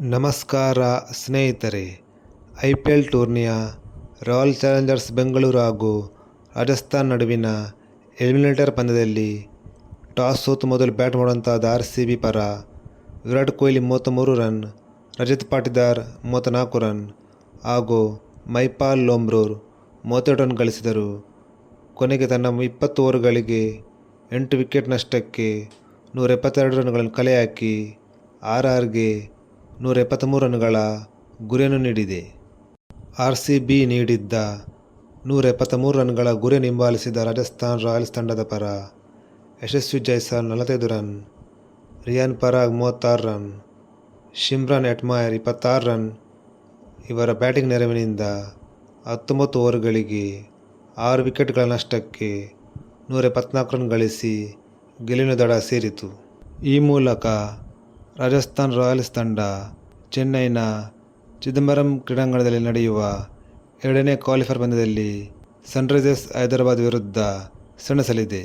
ನಮಸ್ಕಾರ ಸ್ನೇಹಿತರೆ, I P L ಟೂರ್ನಿಯ ರಾಯಲ್ ಚಾಲೆಂಜರ್ಸ್ ಬೆಂಗಳೂರು ಹಾಗೂ ರಾಜಸ್ಥಾನ್ ನಡುವಿನ ಎಲಿಮಿನೇಟರ್ ಪಂದ್ಯದಲ್ಲಿ ಟಾಸ್ ಸೋತು ಮೊದಲು ಬ್ಯಾಟ್ ಮಾಡುವಂತಾದ ಆರ್ ಸಿ ಬಿ ಪರ ವಿರಾಟ್ ಕೊಹ್ಲಿ ಮೂವತ್ತ್ಮೂರು ರನ್, ರಜತ್ ಪಾಟಿದಾರ್ ಮೂವತ್ತ್ನಾಲ್ಕು ರನ್ ಹಾಗೂ ಮೈಪಾಲ್ ಲೋಮ್ರೂರ್ ಮೂವತ್ತೆರಡು ರನ್ ಗಳಿಸಿದರು. ಕೊನೆಗೆ ತನ್ನ ಇಪ್ಪತ್ತು ಓವರ್ಗಳಿಗೆ ಎಂಟು ವಿಕೆಟ್ ನಷ್ಟಕ್ಕೆ ನೂರ ಎಪ್ಪತ್ತೆರಡು ರನ್ಗಳನ್ನು ಕಲೆ ಹಾಕಿ ಆರ್ ಆರ್ಗೆ ನೂರ ಎಪ್ಪತ್ತ್ಮೂರು ರನ್ಗಳ ಗುರಿಯನ್ನು ನೀಡಿದೆ. ಆರ್ ಸಿ ಬಿ ನೀಡಿದ್ದ ನೂರ ಎಪ್ಪತ್ತ್ಮೂರು ರನ್ಗಳ ಗುರಿ ನಿಂಬಾಲಿಸಿದ ರಾಜಸ್ಥಾನ್ ರಾಯಲ್ಸ್ ತಂಡದ ಪರ ಯಶಸ್ವಿ ಜೈಸಾಲ್ ನಲವತ್ತೈದು ರನ್, ರಿಯಾನ್ ಪರಾಗ್ ಮೂವತ್ತಾರು ರನ್, ಶಿಮ್ರಾನ್ ಎಟ್ಮಾಯರ್ ಇಪ್ಪತ್ತಾರು ರನ್ ಇವರ ಬ್ಯಾಟಿಂಗ್ ನೆರವಿನಿಂದ ಹತ್ತೊಂಬತ್ತು ಓವರ್ಗಳಿಗೆ ಆರು ವಿಕೆಟ್ಗಳ ನಷ್ಟಕ್ಕೆ ನೂರ ಎಪ್ಪತ್ನಾಲ್ಕು ರನ್ ಗಳಿಸಿ ಗೆಲುವಿನ ದಡ ಸೇರಿತು. ಈ ಮೂಲಕ ರಾಜಸ್ಥಾನ್ ರಾಯಲ್ಸ್ ತಂಡ ಚೆನ್ನೈನ ಚಿದಂಬರಂ ಕ್ರೀಡಾಂಗಣದಲ್ಲಿ ನಡೆಯುವ ಎರಡನೇ ಕ್ವಾಲಿಫೈರ್ ಪಂದ್ಯದಲ್ಲಿ ಸನ್ರೈಸರ್ಸ್ ಹೈದರಾಬಾದ್ ವಿರುದ್ಧ ಸೆಣಸಲಿದೆ.